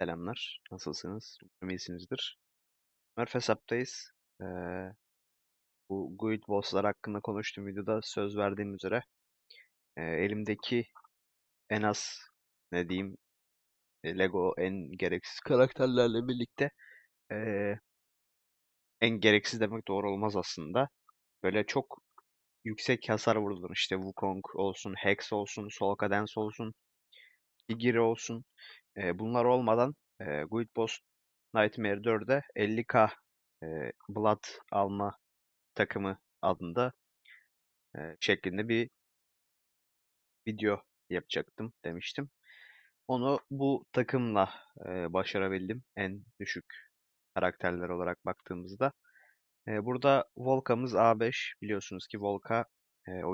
Selamlar. Nasılsınız? Umarım iyisinizdir. Murph hesaptayız. Ee, bu Guild Boss'lar hakkında konuştuğum videoda söz verdiğim üzere e, elimdeki en az ne diyeyim e, Lego en gereksiz karakterlerle birlikte e, en gereksiz demek doğru olmaz aslında. Böyle çok yüksek hasar vurulan işte Wukong olsun, Hex olsun, Soul Cadence olsun, Igiri olsun. E, bunlar olmadan e, Guild Boss Nightmare 4'de 50k e, Blood alma takımı adında e, şeklinde bir video yapacaktım demiştim. Onu bu takımla e, başarabildim en düşük karakterler olarak baktığımızda. E, burada Volka'mız A5 biliyorsunuz ki Volka e,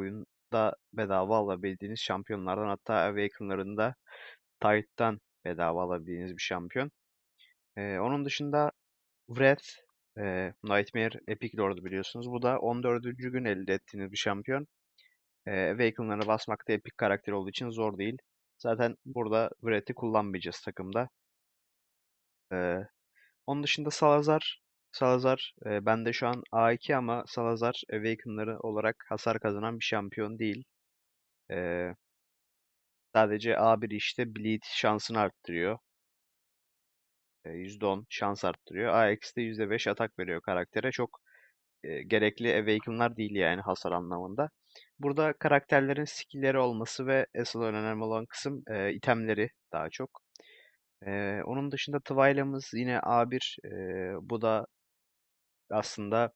oyunda bedava alabildiğiniz şampiyonlardan hatta Awaken'larında Tide'dan bedava alabildiğiniz bir şampiyon. E, onun dışında Wrath e, Nightmare Epic Lord'u biliyorsunuz. Bu da 14. gün elde ettiğiniz bir şampiyon. E, Awaken'lara basmak da epic karakter olduğu için zor değil. Zaten burada Wrath'i kullanmayacağız takımda. E, onun dışında Salazar. Salazar e, bende şu an A2 ama Salazar Awaken'ları olarak hasar kazanan bir şampiyon değil. E, sadece A1 işte Bleed şansını arttırıyor. E, %10 şans arttırıyor. AX'de %5 atak veriyor karaktere. Çok e, gerekli Awaken'lar değil yani hasar anlamında. Burada karakterlerin skill'leri olması ve asıl önemli olan kısım e, itemleri daha çok. E, onun dışında Twila'mız yine A1. E, bu da aslında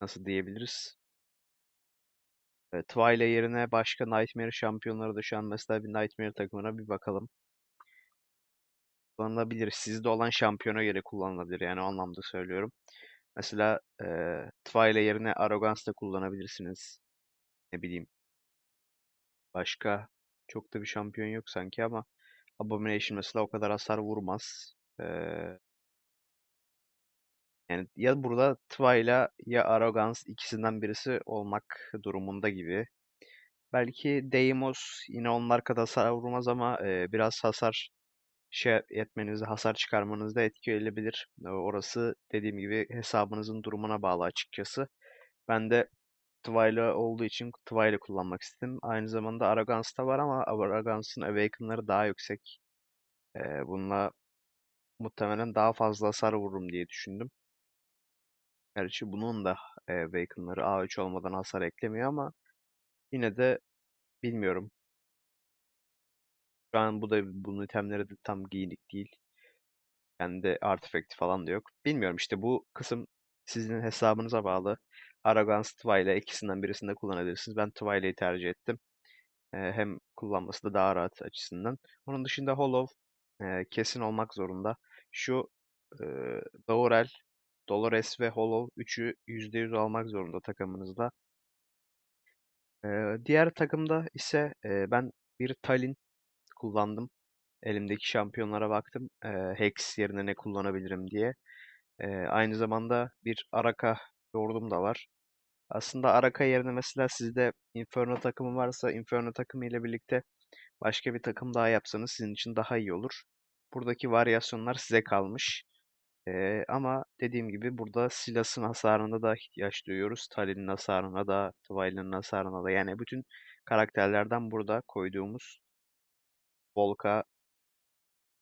nasıl diyebiliriz? E, yerine başka Nightmare şampiyonları da şu an mesela bir Nightmare takımına bir bakalım. Kullanılabilir. Sizde olan şampiyona göre kullanılabilir. Yani o anlamda söylüyorum. Mesela e, Twyla yerine Arrogance da kullanabilirsiniz. Ne bileyim. Başka çok da bir şampiyon yok sanki ama Abomination mesela o kadar hasar vurmaz. Ee, yani ya burada Twyla ya Arrogance ikisinden birisi olmak durumunda gibi. Belki Deimos yine onlar kadar hasar vurmaz ama e, biraz hasar şey etmenizde, hasar çıkarmanızda etki edebilir. E, Orası dediğim gibi hesabınızın durumuna bağlı açıkçası. Ben de Twyla olduğu için Twyla kullanmak istedim. Aynı zamanda Arrogance da var ama Arrogance'ın Awaken'ları daha yüksek. Ee, bununla muhtemelen daha fazla hasar vururum diye düşündüm. Gerçi bunun da e, Awaken'ları A3 olmadan hasar eklemiyor ama yine de bilmiyorum. Şu an bu da bunun itemleri de tam giyinik değil. Kendi artifacti falan da yok. Bilmiyorum işte bu kısım sizin hesabınıza bağlı. Arrogance, Twyla ikisinden birisini de kullanabilirsiniz. Ben Twyla'yı tercih ettim. Ee, hem kullanması da daha rahat açısından. Onun dışında Hollow e, kesin olmak zorunda. Şu e, Laurel, Dolores ve Hollow üçü %100 almak zorunda takımınızda. Ee, diğer takımda ise e, ben bir Talin kullandım. Elimdeki şampiyonlara baktım. E, Hex yerine ne kullanabilirim diye. E, aynı zamanda bir Araka yordum da var. Aslında Araka yerine mesela sizde Inferno takımı varsa Inferno takımı ile birlikte başka bir takım daha yapsanız sizin için daha iyi olur. Buradaki varyasyonlar size kalmış. Ee, ama dediğim gibi burada Silas'ın hasarına da ihtiyaç duyuyoruz. Talion'in hasarına da, Twiligh'ın hasarına da. Yani bütün karakterlerden burada koyduğumuz Volka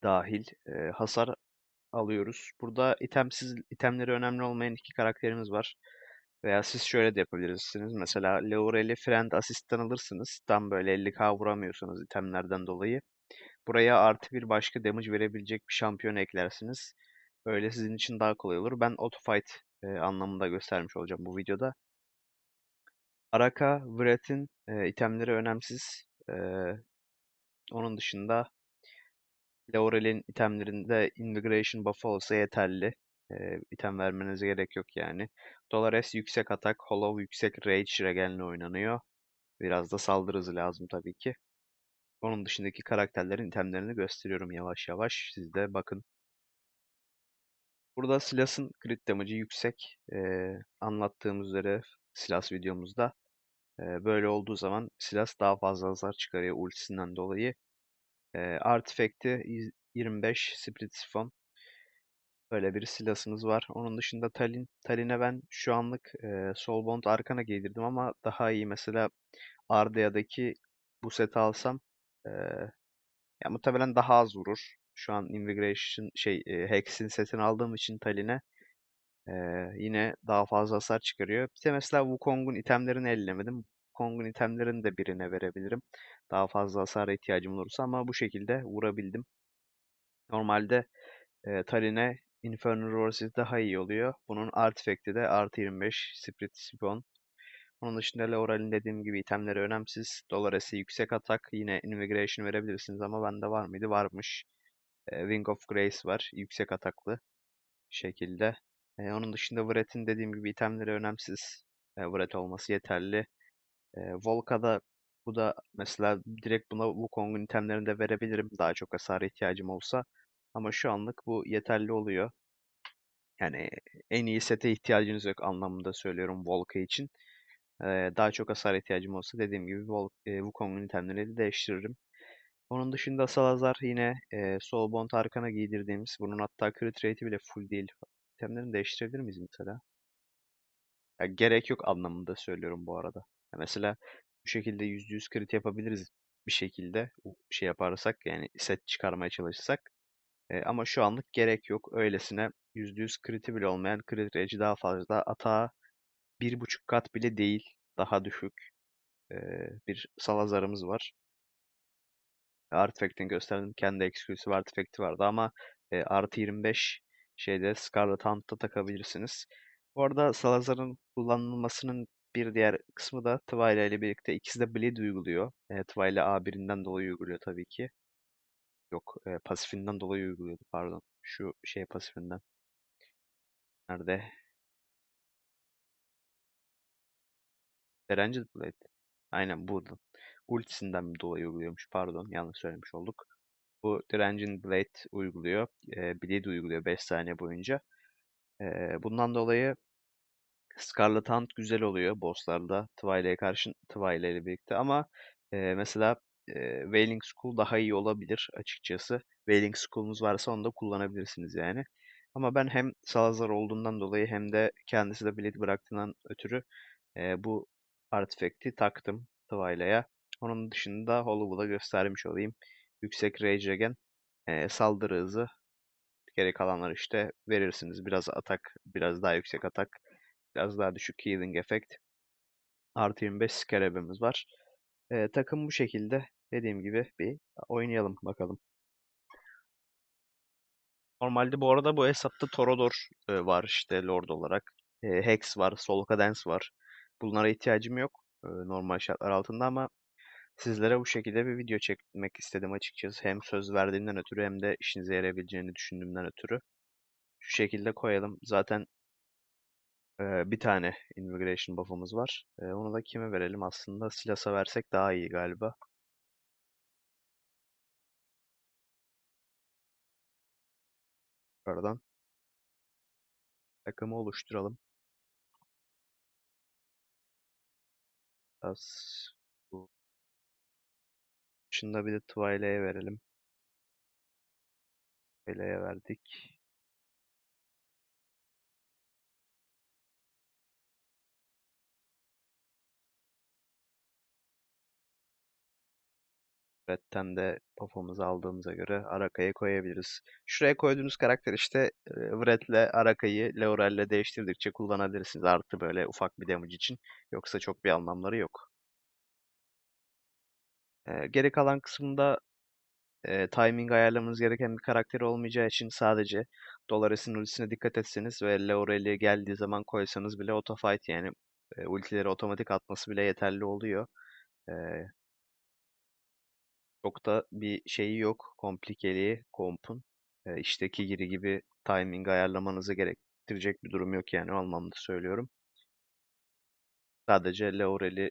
dahil e, hasar alıyoruz. Burada itemsiz, itemleri önemli olmayan iki karakterimiz var. Veya siz şöyle de yapabilirsiniz. Mesela Laurel'i Friend Assist'tan alırsınız. Tam böyle 50k vuramıyorsunuz itemlerden dolayı. Buraya artı bir başka damage verebilecek bir şampiyon eklersiniz. Böyle sizin için daha kolay olur. Ben auto fight e, anlamında göstermiş olacağım bu videoda. Araka, Wrath'in e, itemleri önemsiz. E, onun dışında Laurel'in itemlerinde Invigoration buff'ı olsa yeterli. E, item vermenize gerek yok yani. Dolores yüksek atak, Hollow yüksek Rage Regen'le oynanıyor. Biraz da saldırı hızı lazım tabii ki. Onun dışındaki karakterlerin itemlerini gösteriyorum yavaş yavaş. Siz de bakın. Burada Silas'ın crit damage'ı yüksek. Ee, anlattığımız üzere Silas videomuzda. Ee, böyle olduğu zaman Silas daha fazla hasar çıkarıyor ultisinden dolayı. Ee, artifact'i 25 Spirit Sifon. Böyle bir silasımız var. Onun dışında Talin. Talin'e ben şu anlık e, Soulbound Arkan'a giydirdim ama daha iyi mesela Ardea'daki bu seti alsam e, ya muhtemelen daha az vurur. Şu an Invigoration şey e, Hex'in setini aldığım için Talin'e e, yine daha fazla hasar çıkarıyor. Bir de mesela Wukong'un itemlerini ellemedim. Wukong'un itemlerini de birine verebilirim. Daha fazla hasara ihtiyacım olursa ama bu şekilde vurabildim. Normalde e, Talin'e Infernal Roar daha iyi oluyor. Bunun artifact'i de artı 25 Spirit Spawn. Onun dışında Laurel'in dediğim gibi itemleri önemsiz. Dolores'e yüksek atak. Yine Invigoration verebilirsiniz ama bende var mıydı? Varmış. Wing of Grace var. Yüksek ataklı şekilde. E, onun dışında Wraith'in dediğim gibi itemleri önemsiz. E, Wraith olması yeterli. E, Volka'da bu da mesela direkt buna Wukong'un itemlerini de verebilirim. Daha çok hasara ihtiyacım olsa. Ama şu anlık bu yeterli oluyor. Yani en iyi sete ihtiyacınız yok anlamında söylüyorum Volka için. Ee, daha çok hasar ihtiyacım olsa dediğim gibi Vol e, Wukong'un itemlerini de değiştiririm. Onun dışında Salazar yine e, Soulbound Arkan'a giydirdiğimiz bunun hatta crit rate'i bile full değil. İtemlerini değiştirebilir miyiz mesela? Ya, gerek yok anlamında söylüyorum bu arada. Ya mesela bu şekilde %100 crit yapabiliriz bir şekilde şey yaparsak yani set çıkarmaya çalışırsak. E, ama şu anlık gerek yok. Öylesine %100 crit'i bile olmayan crit range'i daha fazla atağa bir buçuk kat bile değil. Daha düşük e, bir Salazar'ımız var. Artifact'in gösterdim. Kendi exclusive artifact'i vardı ama e, artı 25 şeyde Scarlet Hunt'ta takabilirsiniz. Bu arada Salazar'ın kullanılmasının bir diğer kısmı da Twyla ile birlikte ikisi de Bleed uyguluyor. E, Twyla A1'inden dolayı uyguluyor tabii ki. Yok, e, pasifinden dolayı uyguluyordu pardon. Şu şey pasifinden. Nerede? Deranged Blade. Aynen burada. Ultisinden dolayı uyguluyormuş. Pardon, yanlış söylemiş olduk. Bu Deranged Blade uyguluyor. E, Bleed uyguluyor 5 saniye boyunca. E, bundan dolayı Scarlet Hunt güzel oluyor bosslarda. Twyla'ya karşı Twyla ile birlikte ama e, mesela e, Wailing School daha iyi olabilir açıkçası. Wailing School'unuz varsa onu da kullanabilirsiniz yani. Ama ben hem Salazar olduğundan dolayı hem de kendisi de Blade bıraktığından ötürü e, bu artifact'i taktım Twila'ya. Onun dışında Hollow'da göstermiş olayım. Yüksek Rage Again, e, saldırı hızı. Geri kalanlar işte verirsiniz. Biraz atak, biraz daha yüksek atak, biraz daha düşük healing effect. Artı 25 scarab'imiz var. E, takım bu şekilde. Dediğim gibi bir oynayalım bakalım. Normalde bu arada bu hesapta Torodor e, var işte Lord olarak. E, Hex var, Solkadens var. Bunlara ihtiyacım yok e, normal şartlar altında ama sizlere bu şekilde bir video çekmek istedim açıkçası. Hem söz verdiğimden ötürü hem de işinize yarayabileceğini düşündüğümden ötürü. Şu şekilde koyalım. Zaten e, bir tane Immigration buff'ımız var. E, onu da kime verelim aslında? Silas'a versek daha iyi galiba. Pardon. Takımı oluşturalım. Biraz. Dışında bir de Twilight'e verelim. Twilicht'e verdik. Red'den de pofumuzu aldığımıza göre Araka'yı koyabiliriz. Şuraya koyduğunuz karakter işte e, Vred'le Araka'yı Laurel'le değiştirdikçe kullanabilirsiniz. Artı böyle ufak bir damage için. Yoksa çok bir anlamları yok. E, geri kalan kısımda e, timing ayarlamanız gereken bir karakter olmayacağı için sadece Dolores'in ultisine dikkat etseniz ve Laurel'i geldiği zaman koysanız bile autofight yani e, ultileri otomatik atması bile yeterli oluyor. E, çok da bir şeyi yok. Komplikeliği kompun. E, işteki giri gibi timing ayarlamanızı gerektirecek bir durum yok yani o anlamda söylüyorum. Sadece Laurel'i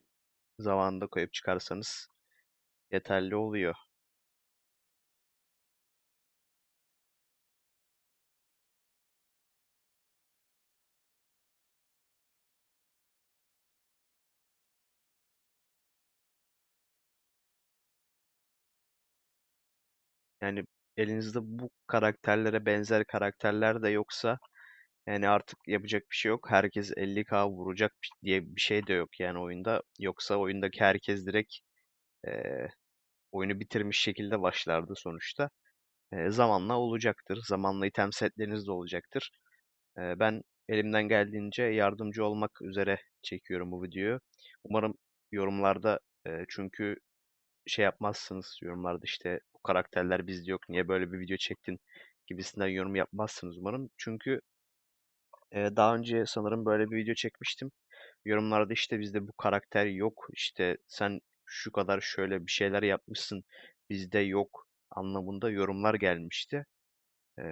zamanında koyup çıkarsanız yeterli oluyor. Yani elinizde bu karakterlere benzer karakterler de yoksa yani artık yapacak bir şey yok. Herkes 50k vuracak diye bir şey de yok yani oyunda. Yoksa oyundaki herkes direkt oyunu bitirmiş şekilde başlardı sonuçta. Eee, zamanla olacaktır. Zamanla item setleriniz de olacaktır. Eee, ben elimden geldiğince yardımcı olmak üzere çekiyorum bu videoyu. Umarım yorumlarda eee, çünkü şey yapmazsınız yorumlarda işte bu karakterler bizde yok niye böyle bir video çektin gibisinden yorum yapmazsınız umarım. Çünkü e, daha önce sanırım böyle bir video çekmiştim. Yorumlarda işte bizde bu karakter yok işte sen şu kadar şöyle bir şeyler yapmışsın bizde yok anlamında yorumlar gelmişti. E,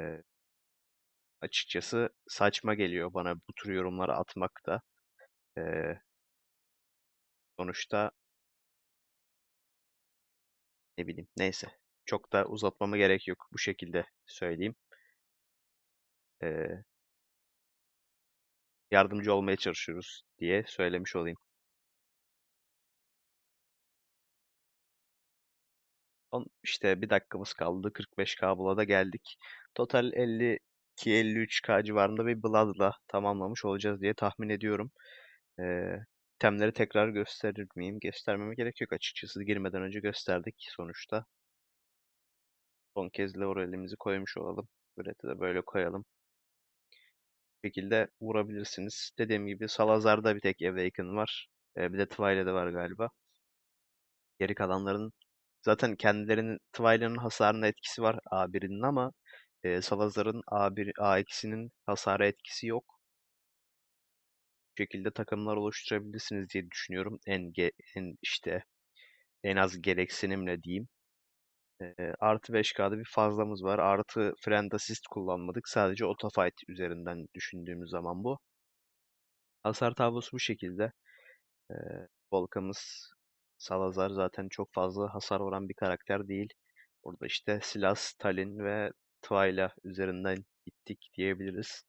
açıkçası saçma geliyor bana bu tür yorumları atmak da. E, sonuçta ne bileyim neyse çok da uzatmama gerek yok bu şekilde söyleyeyim. E, yardımcı olmaya çalışıyoruz diye söylemiş olayım. Son, işte bir dakikamız kaldı. 45K Blood'a geldik. Total 52-53K civarında bir Blood'la tamamlamış olacağız diye tahmin ediyorum. Ee, itemleri tekrar gösterir miyim? Göstermeme gerek yok açıkçası. Girmeden önce gösterdik sonuçta. Son kez Laurel'imizi koymuş olalım. Brett'i de böyle koyalım. Bu şekilde vurabilirsiniz. Dediğim gibi Salazar'da bir tek Awaken var. Ee, bir de Twilight'de var galiba. Geri kalanların zaten kendilerinin Twilight'ın hasarına etkisi var A1'inin ama e, Salazar'ın A1, A2'sinin hasara etkisi yok. Bu şekilde takımlar oluşturabilirsiniz diye düşünüyorum. En, en işte en az gereksinimle diyeyim. E, artı 5K'da bir fazlamız var. Artı friend assist kullanmadık. Sadece autofight üzerinden düşündüğümüz zaman bu. Hasar tablosu bu şekilde. E, Volkan'ımız Salazar zaten çok fazla hasar vuran bir karakter değil. Burada işte Silas, Stalin ve Twyla üzerinden gittik diyebiliriz.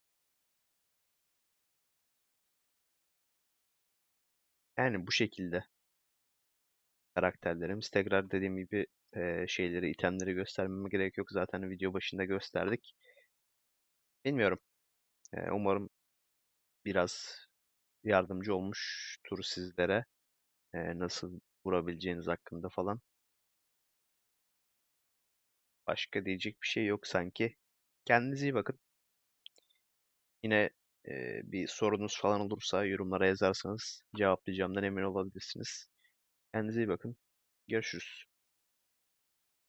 Yani bu şekilde karakterlerimiz. Tekrar dediğim gibi e, şeyleri, itemleri göstermeme gerek yok. Zaten video başında gösterdik. Bilmiyorum. E, umarım biraz yardımcı olmuştur sizlere. E, nasıl vurabileceğiniz hakkında falan. Başka diyecek bir şey yok sanki. Kendinize iyi bakın. Yine e, bir sorunuz falan olursa yorumlara yazarsanız cevaplayacağımdan emin olabilirsiniz. Kendinize iyi bakın. Görüşürüz.